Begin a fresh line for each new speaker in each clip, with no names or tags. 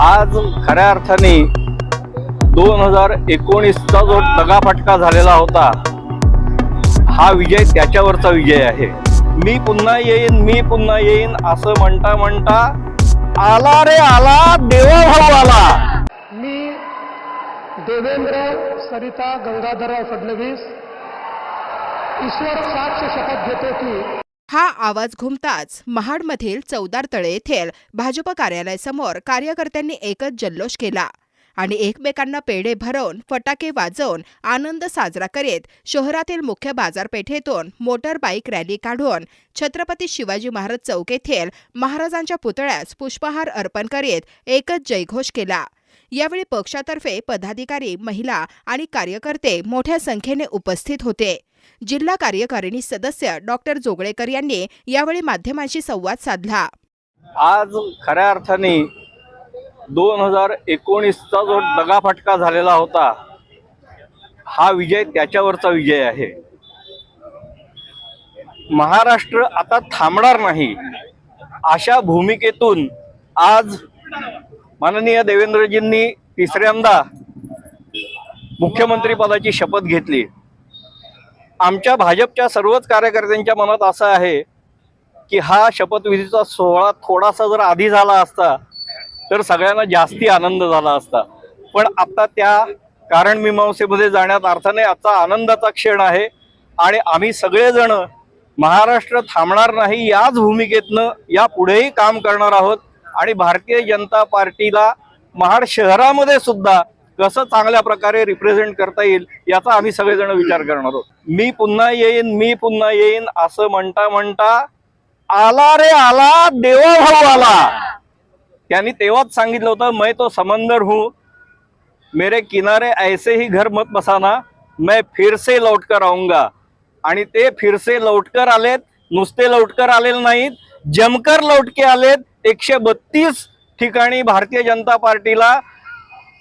आज खऱ्या अर्थाने दोन हजार एकोणीसचा जो दगाफटका झालेला होता हा विजय त्याच्यावरचा विजय आहे. मी पुन्हा येईन मी पुन्हा येईन असं म्हणता म्हणता आला रे आला देवा भाऊ आला.
मी देवेंद्र सरिता गंगाधरराव फडणवीस ईश्वर साक्ष शपथ घेतो की
हा आवाज घुमताच महाडमधील चौदार तळे येथील भाजप कार्यालयासमोर कार्यकर्त्यांनी एकच जल्लोष केला आणि एकमेकांना पेढे भरवून फटाके वाजवून आनंद साजरा करीत शहरातील मुख्य बाजारपेठेतून मोटर बाईक रॅली काढून छत्रपती शिवाजी महाराज चौक येथील महाराजांच्या पुतळ्यास पुष्पहार अर्पण करीत एकच जयघोष केला. यावेळी पक्षातर्फे पदाधिकारी महिला आणि कार्यकर्ते मोठ्या संख्येने उपस्थित होते. जिल्हा कार्यकारिणी सदस्य डॉक्टर जोगळेकर यांनी यावेळी माध्यमांशी संवाद साधला.
आज खऱ्या अर्थाने दोन हजार एकोणीसचा जो दगाफटका झालेला होता हा विजय त्याच्यावरचा विजय आहे. महाराष्ट्र आता थांबणार नाही अशा भूमिकेतून आज माननीय देवेंद्रजींनी तिसऱ्यांदा मुख्यमंत्रीपदाची शपथ घेतली. आमच्या भाजपच्या सर्वच कार्यकर्त्यांच्या मनात असं आहे की हा शपथविधीचा सोहळा थोडासा जर आधी झाला असता तर सगळ्यांना जास्ती आनंद झाला असता. पण आता त्या कारण मीमांसेमध्ये जाण्यात अर्थाने आजचा आनंदाचा क्षण आहे आणि आम्ही सगळेजण महाराष्ट्र थांबणार नाही याच भूमिकेतनं या पुढेही काम करणार आहोत. आणि भारतीय जनता पार्टीला महाड शहरामध्ये सुद्धा कसं चांगल्या प्रकारे रिप्रेझेंट करता येईल याचा आम्ही सगळेजण विचार करणार आहोत. मी पुन्हा येईन मी पुन्हा येईन असं म्हणता म्हणता आला रे आला देवा भाऊ आला. त्यांनी तेव्हाच सांगितलं होतं मैं तो समंदर हूँ मेरे किनारे ऐसे ही घर मत बसाना मैं फिर से लौटकर आऊंगा. आणि ते फिरसे लौटकर आलेत नुसते लौटकर आलेले नाहीत जमकर लौटके आलेत एकशे बत्तीस ठिकाणी भारतीय जनता पार्टीला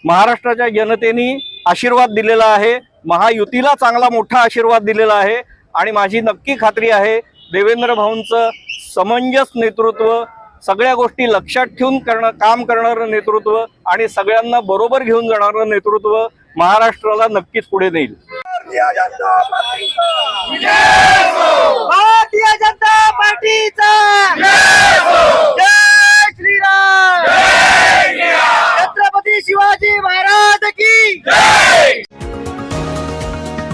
महाराष्ट्राच्या जनतेने आशीर्वाद दिलेला आहे. महायुतीला चांगला मोठा आशीर्वाद दिलेला आहे. आणि माझी नक्की खात्री आहे देवेंद्र भाऊंचं समंजस नेतृत्व सगळ्या गोष्टी लक्षात ठेवून करणं काम करणारं नेतृत्व आणि सगळ्यांना बरोबर घेऊन जाणारं नेतृत्व महाराष्ट्राला नक्कीच पुढे नेईल
भारतीय जनता पार्टीचा जय श्रीराम छत्रपती शिवाजी महाराज की